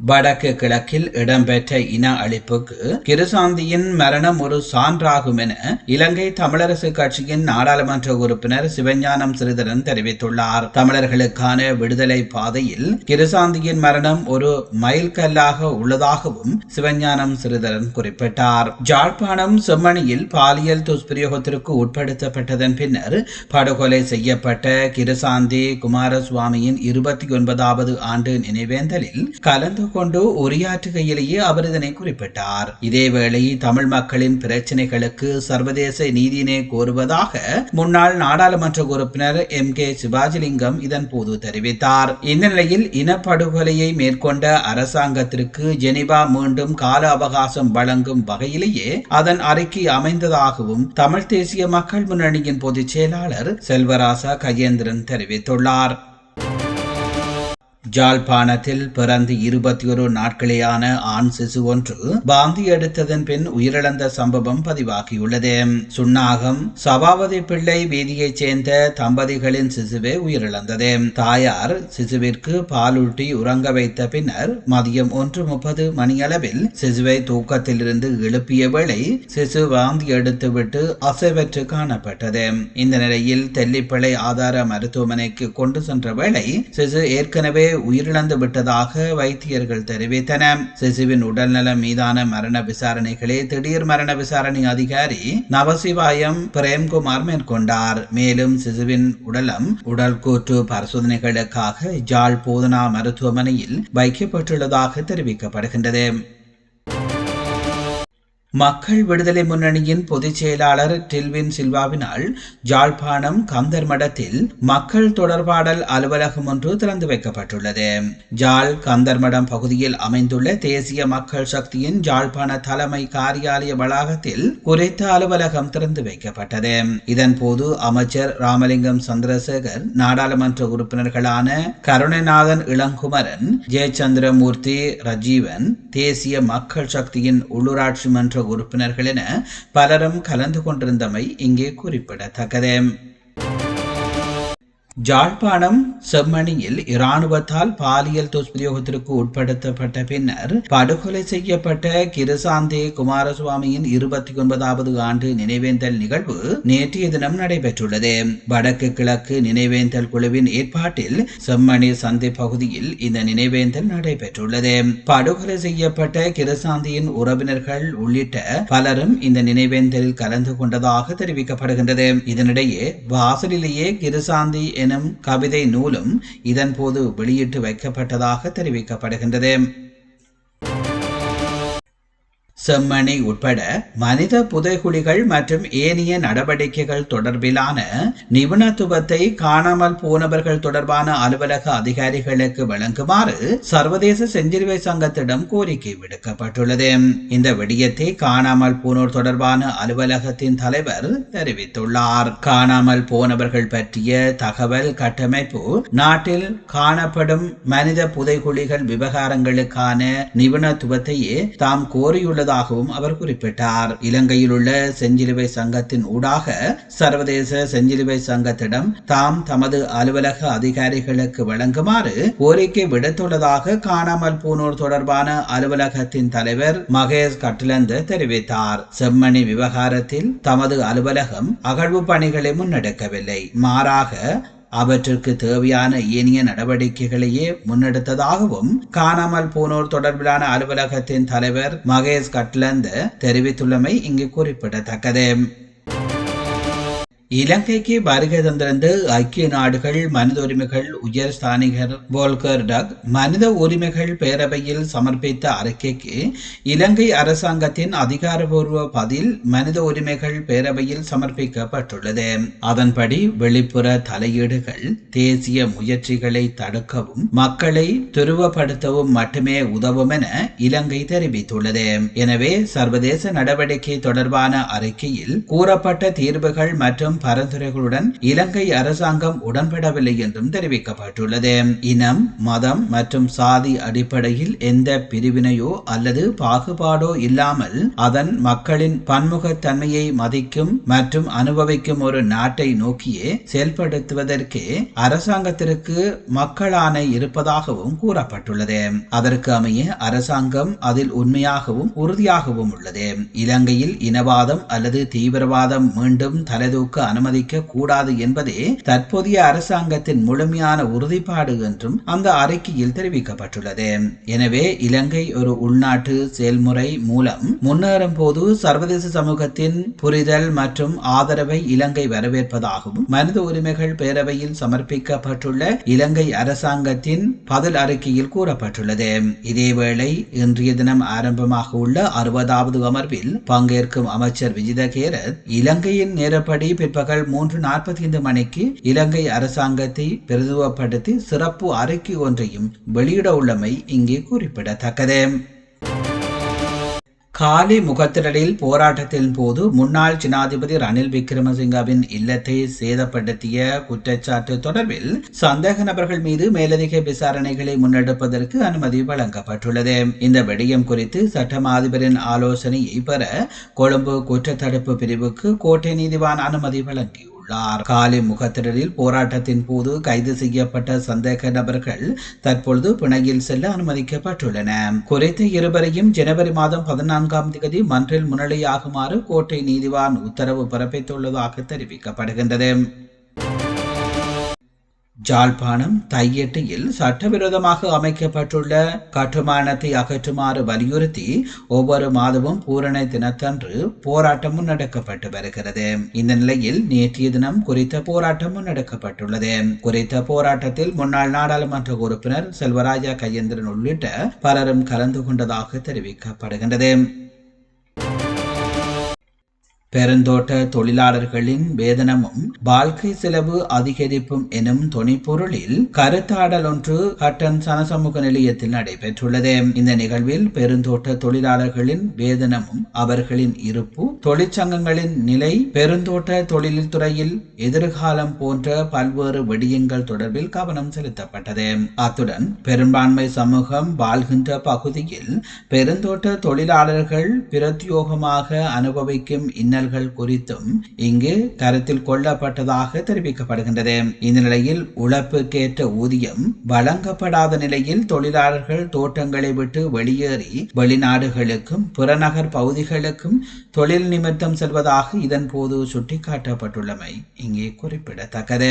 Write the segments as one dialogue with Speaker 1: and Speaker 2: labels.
Speaker 1: வடக்கு கிழக்கில் இடம்பெற்ற இன அழிப்புக்கு கிருசாந்தியின் மரணம் ஒரு சான்றாகும் என இலங்கை தமிழரசு கட்சியின் நாடாளுமன்ற உறுப்பினர் சிவஞானம் சிறிதரன் தெரிவித்துள்ளார். தமிழர்களுக்கான விடுதலை பாதையில் கிருசாந்தியின் மரணம் ஒரு மைல்கல்லாக உள்ளதாகவும் சிவஞானம் சிறிதரன் குறிப்பிட்டார். ஜாழ்ப்பாணம் செம்மணியில் பாலியல் துஷ்பிரயோகத்திற்கு உட்படுத்தப்பட்டதன் பின்னர் படுகொலை செய்யப்பட்ட கிருசாந்தி குமாரசுவாமியின் இருபத்தி ஒன்பதாவது ஆண்டு நினைவேந்தலில் கலந்து கொண்டு உரையாற்றுகையிலேயே அவர் இதனை குறிப்பிட்டார். இதேவேளை தமிழ் மக்களின் பிரச்சினைகளுக்கு சர்வதேச நீதியினை கோருவதாக முன்னாள் நாடாளுமன்ற உறுப்பினர் எம். கே. சிவாஜிலிங்கம் இதன் போது தெரிவித்தார். இந்நிலையில் இனப்படுகொலையை மேற்கொண்ட அரசாங்கத்திற்கு ஜெனிவா மீண்டும் கால அவகாசம் வழங்கும் வகையிலேயே அதன் அறிக்கை அமைந்ததாகவும் தமிழ் தேசிய மக்கள் முன்னணியின் பொதுச் செயலாளர் செல்வராசா கஜேந்திரன் தெரிவித்துள்ளார். ஜாழ்ப்பாணத்தில் பிறந்து இருபத்தி ஒரு நாட்களேயான ஆண் சிசு ஒன்று பாந்தி எடுத்ததன் பின் உயிரிழந்த சம்பவம் பதிவாகியுள்ளது. சுன்னாகம் சபாவதி பிள்ளை வீதியைச் சேர்ந்த தம்பதிகளின் சிசுவே உயிரிழந்தது. தாயார் சிசுவிற்கு பாலூட்டி உறங்க வைத்த பின்னர் மதியம் ஒன்று முப்பது மணியளவில் சிசுவை தூக்கத்திலிருந்து எழுப்பிய வேளை சிசு வாந்தி எடுத்துவிட்டு அசைவற்று காணப்பட்டது. இந்த நிலையில் தெல்லிப்பளை ஆதார மருத்துவமனைக்கு கொண்டு சென்ற வேளை சிசு ஏற்கனவே உயிரிழந்து விட்டதாக வைத்தியர்கள் தெரிவித்தனர் சிசுவின் உடல்நலம் மீதான மரண விசாரணைகளை திடீர் மரண விசாரணை அதிகாரி நவசிவாயம் பிரேம்குமார் மேற்கொண்டார். மேலும் சிசுவின் உடலம் உடல் கூற்று பரிசோதனைகளுக்காக ஜாழ் போதனா மருத்துவமனையில் வைக்கப்பட்டுள்ளதாக தெரிவிக்கப்படுகின்றது. மக்கள் விடுதலை முன்னணியின் பொதுச் செயலாளர் டில்வின் சில்வாவினால் ஜாழ்ப்பாணம் கந்தர் மடத்தில் மக்கள் தொடர்பாடல் அலுவலகம் ஒன்று திறந்து வைக்கப்பட்டுள்ளது. ஜாழ் கந்தர்மடம் பகுதியில் அமைந்துள்ள தேசிய மக்கள் சக்தியின் ஜாழ்ப்பாண தலைமை காரியாலய வளாகத்தில் குறித்த அலுவலகம் திறந்து வைக்கப்பட்டது. இதன் போது அமைச்சர் ராமலிங்கம் சந்திரசேகர் நாடாளுமன்ற உறுப்பினர்களான கருணநாதன் இளங்குமரன் ஜெயச்சந்திரமூர்த்தி ரஜீவன் தேசிய மக்கள் சக்தியின் உள்ளூராட்சி மன்ற உறுப்பினர்கள் என பலரும் கலந்து கொண்டிருந்தமை இங்கே குறிப்பிடத்தக்கது. ஜாழ்ப்பாணம் செம்மணியில் இராணுவத்தால் பாலியல் துஷ்பிரயோகத்திற்கு உட்படுத்தப்பட்ட பின்னர் படுகொலை செய்யப்பட்ட கிருசாந்தே குமாரசுவாமியின் இருபத்தி ஒன்பதாவது ஆண்டு நினைவேந்தல் நிகழ்வு நேற்றைய தினம் நடைபெற்றுள்ளது. வடக்கு கிழக்கு நினைவேந்தல் குழுவின் ஏற்பாட்டில் செம்மணி சந்தை பகுதியில் இந்த நினைவேந்தல் நடைபெற்றுள்ளது. படுகொலை செய்யப்பட்ட கிருசாந்தியின் உறவினர்கள் உள்ளிட்ட பலரும் இந்த நினைவேந்தலில் கலந்து கொண்டதாக தெரிவிக்கப்படுகின்றது. இதனிடையே வாசலிலேயே கிருசாந்தி எனும் கவிதை நூலும் இதன் போது வெளியிட்டு வைக்கப்பட்டதாக தெரிவிக்கப்படுகின்றது. செம்மணி உட்பட மனித புதைகுழிகள் மற்றும் ஏனைய நடவடிக்கைகள் தொடர்பிலான நிபுணத்துவத்தை காணாமல் போனவர்கள் தொடர்பான அலுவலக அதிகாரிகளுக்கு வழங்குமாறு சர்வதேச செஞ்சிலுவை சங்கத்திடம் கோரிக்கை விடுக்கப்பட்டுள்ளது. இந்த விடயத்தை காணாமல் போனோர் தொடர்பான அலுவலகத்தின் தலைவர் தெரிவித்துள்ளார். காணாமல் போனவர்கள் பற்றிய தகவல் கட்டமைப்பு நாட்டில் காணப்படும் மனித புதைகுழிகள் விவகாரங்களுக்கான நிபுணத்துவத்தையே தாம் கோரியுள்ளதாக உள்ளதாகவும் அவர் குறிப்பிட்டார். இலங்கையில் உள்ள செஞ்சிலுவை சங்கத்தின் ஊடாக சர்வதேச செஞ்சிலுவை சங்கத்திடம் தாம் தமது அலுவலக அதிகாரிகளுக்கு வழங்குமாறு கோரிக்கை விடுத்துள்ளதாக காணாமல் போனோர் தொடர்பான அலுவலகத்தின் தலைவர் மகேஷ் கட்லந்து தெரிவித்தார். செம்மணி விவகாரத்தில் தமது அலுவலகம் அகழ்வு பணிகளை முன்னெடுக்கவில்லை. மாறாக அவற்றிற்கு தேவையான ஏனைய நடவடிக்கைகளையே முன்னெடுத்ததாகவும் காணாமல் போனோர் தொடர்பிலான அலுவலகத்தின் தலைவர் மகேஷ் கட்லந்து தெரிவித்துள்ளமை இங்கு குறிப்பிடத்தக்கது. இலங்கைக்கு வருகை தந்திருந்த ஐக்கிய நாடுகள் மனித உரிமைகள் உயர் ஸ்தானிகர் போல்கர் டக் மனித உரிமைகள் பேரவையில் சமர்ப்பித்த அறிக்கைக்கு இலங்கை அரசாங்கத்தின் அதிகாரபூர்வ பதில் மனித உரிமைகள் பேரவையில் சமர்ப்பிக்கப்பட்டுள்ளது. அதன்படி வெளிப்புற தலையீடுகள் தேசிய முயற்சிகளை தடுக்கவும் மக்களை துருவப்படுத்தவும் மட்டுமே உதவும் என இலங்கை தெரிவித்துள்ளது. எனவே சர்வதேச நடவடிக்கை தொடர்பான அறிக்கையில் கூறப்பட்ட தீர்வுகள் மற்றும் பரிந்துரைகளுடன் இலங்கை அரசாங்கம் உடன்படவில்லை என்றும் தெரிவிக்கப்பட்டுள்ளது. இனம் மதம் மற்றும் சாதி அடிப்படையில் எந்த பிரிவினையோ அல்லது பாகுபாடோ இல்லாமல் அதன் மக்களின் பன்முகத்தன்மையை மதிக்கும் மற்றும் அனுபவிக்கும் ஒரு நாட்டை நோக்கியே செயல்படுத்துவதற்கே அரசாங்கத்திற்கு மக்களானை இருப்பதாகவும் கூறப்பட்டுள்ளது. அதற்கு அமைய அரசாங்கம் அதில் உண்மையாகவும் உறுதியாகவும் உள்ளது. இலங்கையில் இனவாதம் அல்லது தீவிரவாதம் மீண்டும் தலைதூக்க அனுமதிக்க கூடாது என்பதே தற்போதைய அரசாங்கத்தின் முழுமையான உறுதிப்பாடு என்றும் அந்த அறிக்கையில் தெரிவிக்கப்பட்டுள்ளது. எனவே இலங்கை ஒரு உள்நாட்டு செயல்முறை மூலம் முன்னேறும் போது சர்வதேச சமூகத்தின் புரிதல் மற்றும் ஆதரவை இலங்கை வரவேற்பதாகவும் மனித உரிமைகள் பேரவையில் சமர்ப்பிக்கப்பட்டுள்ள இலங்கை அரசாங்கத்தின் பதில் அறிக்கையில் கூறப்பட்டுள்ளது. இதேவேளை இன்றைய தினம் ஆரம்பமாக உள்ள அறுபதாவது அமர்வில் பங்கேற்கும் அமைச்சர் விஜித கேரத் இலங்கையின் நேரப்படி பிற்பகல் மூன்று நாற்பத்தி ஐந்து மணிக்கு இலங்கை அரசாங்கத்தை பிரதிவப்படுத்தி சிறப்பு அறிக்கை ஒன்றையும் வெளியிட உள்ளமை இங்கே குறிப்பிடத்தக்கது. காலி முகத்திடலில் போராட்டத்தின் போது முன்னாள் ஜனாதிபதி ரணில் விக்ரமசிங்கவின் இல்லத்தை சேதப்படுத்திய குற்றச்சாட்டு தொடர்பில் சந்தேக நபர்கள் மீது மேலதிக விசாரணைகளை முன்னெடுப்பதற்கு அனுமதி வழங்கப்பட்டுள்ளது. இந்த விடயம் குறித்து சட்டம் அதிபரின் ஆலோசனையை பெற கொழும்பு குற்றத்தடுப்பு பிரிவுக்கு கோட்டை நீதிவான் அனுமதி வழங்கியுள்ளார். உள்ளார் காலி முகத்திடலில் போராட்டத்தின் போது கைது செய்யப்பட்ட சந்தேக நபர்கள் தற்பொழுது பிணையில் செல்ல அனுமதிக்கப்பட்டுள்ளன. குறித்த இருவரையும் ஜனவரி மாதம் பதினான்காம் தேதி மன்றில் முன்னிலையாகுமாறு கோட்டை நீதிவான் உத்தரவு பிறப்பித்துள்ளதாக தெரிவிக்கப்படுகின்றது. ஜாழ்ப்பாணம் தையெட்டியில் சட்டவிரோதமாக அமைக்கப்பட்டுள்ள கட்டுமானத்தை அகற்றுமாறு வலியுறுத்தி ஒவ்வொரு மாதமும் பூரண தினத்தன்று போராட்டம் முன்னெடுக்கப்பட்டு வருகிறது. இந்த நிலையில் நேற்றைய தினம் குறித்த போராட்டம் முன்னெடுக்கப்பட்டுள்ளது. குறித்த போராட்டத்தில் முன்னாள் நாடாளுமன்ற உறுப்பினர் செல்வராஜா கையேந்திரன் உள்ளிட்ட பலரும் கலந்து கொண்டதாக தெரிவிக்கப்படுகின்றது. பெருந்தோட்ட தொழிலாளர்களின் வேதனமும் வாழ்க்கை செலவு அதிகரிப்பும் எனும் துணைப்பொருளில் கருத்தாடல் ஒன்று ஹட்டன் சனசமூக நிலையத்தில் நடைபெற்றுள்ளது. இந்த நிகழ்வில் பெருந்தோட்ட தொழிலாளர்களின் வேதனமும் அவர்களின் இருப்பு தொழிற்சங்கங்களின் நிலை பெருந்தோட்ட தொழில் துறையில் எதிர்காலம் போன்ற பல்வேறு விடயங்கள் தொடர்பில் கவனம் செலுத்தப்பட்டது. அத்துடன் பெரும்பான்மை சமூகம் வாழ்கின்ற பகுதியில் பெருந்தோட்ட தொழிலாளர்கள் பிரத்யோகமாக அனுபவிக்கும் இன்னல் இன்னல்கள் குறித்தும் இங்கு கருத்தில் கொள்ளப்பட்டதாக தெரிவிக்கப்படுகின்றது. இந்த நிலையில் உழைப்புக்கேற்ற ஊதியம் வழங்கப்படாத நிலையில் தொழிலாளர்கள் தோட்டங்களை விட்டு வெளியேறி வெளிநாடுகளுக்கும் புறநகர் பகுதிகளுக்கும் தொழில் நிமித்தம் செல்வதாக இதன் போது சுட்டிக்காட்டப்பட்டுள்ளமை இங்கே குறிப்பிடத்தக்கது.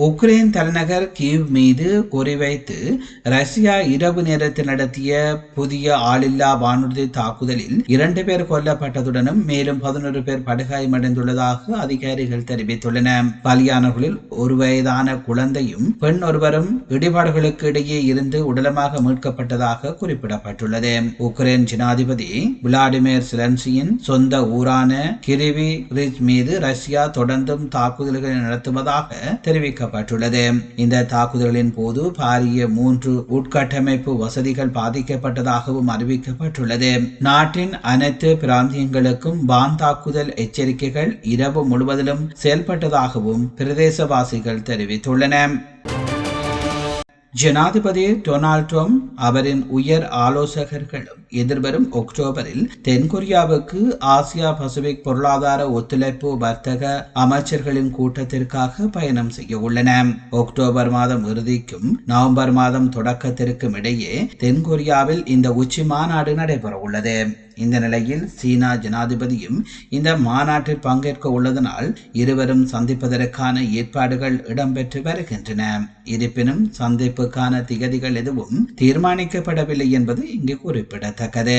Speaker 1: உக்ரைன் தலைநகர் கீவ் மீது குறிவைத்து ரஷ்யா இரவு நேரத்தில் நடத்திய புதிய ஆளில்லா வானூர்தி தாக்குதலில் இரண்டு பேர் கொல்லப்பட்டதுடனும் மேலும் பதினொரு பேர் படுகாயமடைந்துள்ளதாக அதிகாரிகள் தெரிவித்துள்ளனர் பலியானவர்களில் ஒரு வயதான குழந்தையும் பெண் ஒருவரும் இடிபாடுகளுக்கு இடையே இருந்து உடலமாக மீட்கப்பட்டதாக குறிப்பிடப்பட்டுள்ளது. உக்ரைன் ஜனாதிபதி விளாடிமிர் சிலன்சியின் சொந்த ஊரான கிரிவி ரிஜ் மீது ரஷ்யா தொடர்ந்தும் தாக்குதல்களை நடத்துவதாக தெரிவிக்க தெரிவிக்கப்பட்டுள்ளது இந்த தாக்குதலின் போது பாரிய மூன்று உட்கட்டமைப்பு வசதிகள் பாதிக்கப்பட்டதாகவும் அறிவிக்கப்பட்டுள்ளது. நாட்டின் அனைத்து பிராந்தியங்களுக்கும் வான் தாக்குதல் எச்சரிக்கைகள் இரவு முழுவதிலும் செயல்பட்டதாகவும் பிரதேசவாசிகள் தெரிவித்துள்ளன ஜனாதிபதி டொனால்ட் ட்ரம்ப் அவரின் உயர் ஆலோசகர்களும் எதிர்வரும் அக்டோபரில் தென்கொரியாவுக்கு ஆசியா பசிபிக் பொருளாதார ஒத்துழைப்பு வர்த்தக அமைச்சர்களின் கூட்டத்திற்காக பயணம் செய்ய உள்ளன. அக்டோபர் மாதம் இறுதிக்கும் நவம்பர் மாதம் தொடக்கத்திற்கும் இடையே தென்கொரியாவில் இந்த உச்சி மாநாடு நடைபெற உள்ளது இந்த நிலையில் சீனா ஜனாதிபதியும் இந்த மாநாட்டில் பங்கேற்க உள்ளதனால் இருவரும் சந்திப்பதற்கான ஏற்பாடுகள் இடம்பெற்று வருகின்றன. இருப்பினும் சந்திப்புக்கான திகதிகள் எதுவும் தீர்மானிக்கப்படவில்லை என்பது இங்கு குறிப்பிடத்தக்கது.